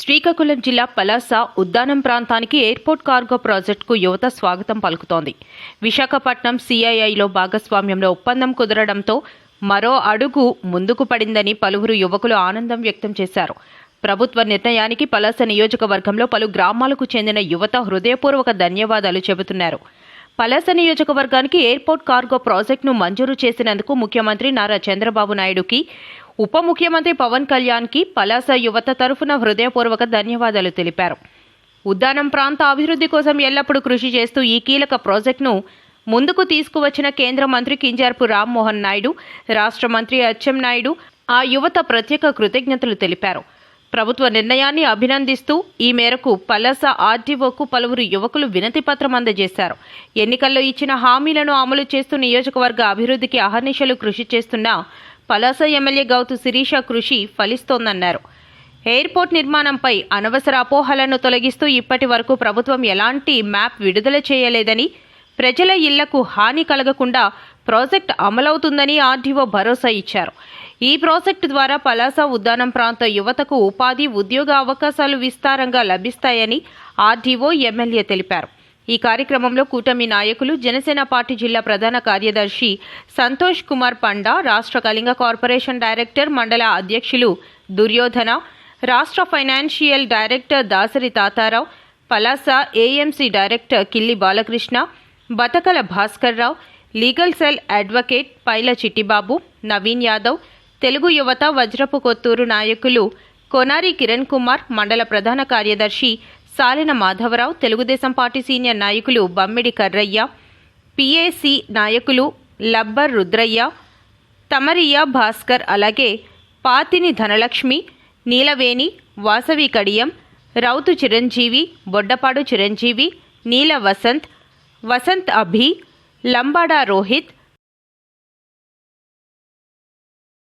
శ్రీకాకుళం జిల్లా పలాస ఉద్దానం ప్రాంతానికి airport cargo ప్రాజెక్టుకు యువత స్వాగతం పలుకుతోంది. విశాఖపట్నం సిఐఐలో భాగస్వామ్యంలో ఒప్పందం కుదరడంతో మరో అడుగు ముందుకు పడిందని పలువురు యువకులు ఆనందం వ్యక్తం చేశారు. ప్రభుత్వ నిర్ణయానికి పలాస నియోజకవర్గంలో పలు గ్రామాలకు చెందిన యువత హృదయపూర్వక ధన్యవాదాలు చెబుతున్నారు. పలాస నియోజకవర్గానికి ఎయిర్పోర్ట్ కార్గో ప్రాజెక్టును మంజూరు చేసినందుకు ముఖ్యమంత్రి నారా చంద్రబాబు నాయుడుకి ఉప ముఖ్యమంత్రి పవన్ కళ్యాణ్కి పలాస యువత తరఫున హృదయపూర్వక ధన్యవాదాలు తెలిపారు. ఉద్దానం ప్రాంత అభివృద్ధి కోసం ఎల్లప్పుడూ కృషి చేస్తూ ఈ కీలక ప్రాజెక్టును ముందుకు తీసుకువచ్చిన కేంద్ర మంత్రి కింజార్పు రామ్మోహన్ నాయుడు రాష్ట్ర మంత్రి అచ్చెం నాయుడు ఆ యువత ప్రత్యేక కృతజ్ఞతలు తెలిపారు. ప్రభుత్వ నిర్ణయాన్ని అభినందిస్తూ ఈ మేరకు పలాస ఆర్డీఓకు పలువురు యువకులు వినతి పత్రం అందజేశారు. ఎన్నికల్లో ఇచ్చిన హామీలను అమలు చేస్తూ నియోజకవర్గ అభివృద్ధికి అహర్నిశలు కృషి చేస్తున్న పలాస ఎమ్మెల్యే గౌతు శిరీష కృషి ఫలిస్తోందన్నారు. ఎయిర్పోర్ట్ నిర్మాణంపై అనవసర అపోహలను తొలగిస్తూ ఇప్పటి వరకు ప్రభుత్వం ఎలాంటి మ్యాప్ విడుదల చేయలేదని ప్రజల ఇళ్ళకు హాని కలగకుండా ప్రాజెక్ట్ అమలవుతుందని ఆర్డీఓ భరోసా ఇచ్చారు. ఈ ప్రాజెక్టు ద్వారా పలాస ఉద్యానం ప్రాంత యువతకు ఉపాధి ఉద్యోగ అవకాశాలు విస్తారంగా లభిస్తాయని ఆర్డీఓ ఎమ్మెల్యే తెలిపారు. ఈ కార్యక్రమంలో కూటమి నాయకులు జనసేన పార్టీ జిల్లా ప్రధాన కార్యదర్శి సంతోష్ కుమార్ పండా రాష్ట్ర కళింగ కార్పొరేషన్ డైరెక్టర్ మండల అధ్యక్షులు దుర్యోధన రాష్ట్ర financial director Dasari Tatarao Palasa AMC director Killi Balakrishna Batakala Bhaskarrao legal cell advocate Paila Chittibabu Naveen Yadav Telugu యువత వజ్రపు కొత్తూరు నాయకులు కొనారి కిరణ్ కుమార్ మండల ప్రధాన కార్యదర్శి సాలిన మాధవరావు తెలుగుదేశం పార్టీ సీనియర్ నాయకులు బమ్మిడి కర్రయ్య పిఏసి నాయకులు లబ్బర్ రుద్రయ్య తమరియ్య భాస్కర్ అలాగే పాతిని ధనలక్ష్మి నీలవేణి వాసవి కడియం రౌతు చిరంజీవి బొడ్డపాడు చిరంజీవి నీల వసంత్ వసంత్ అభి లంబాడా రోహిత్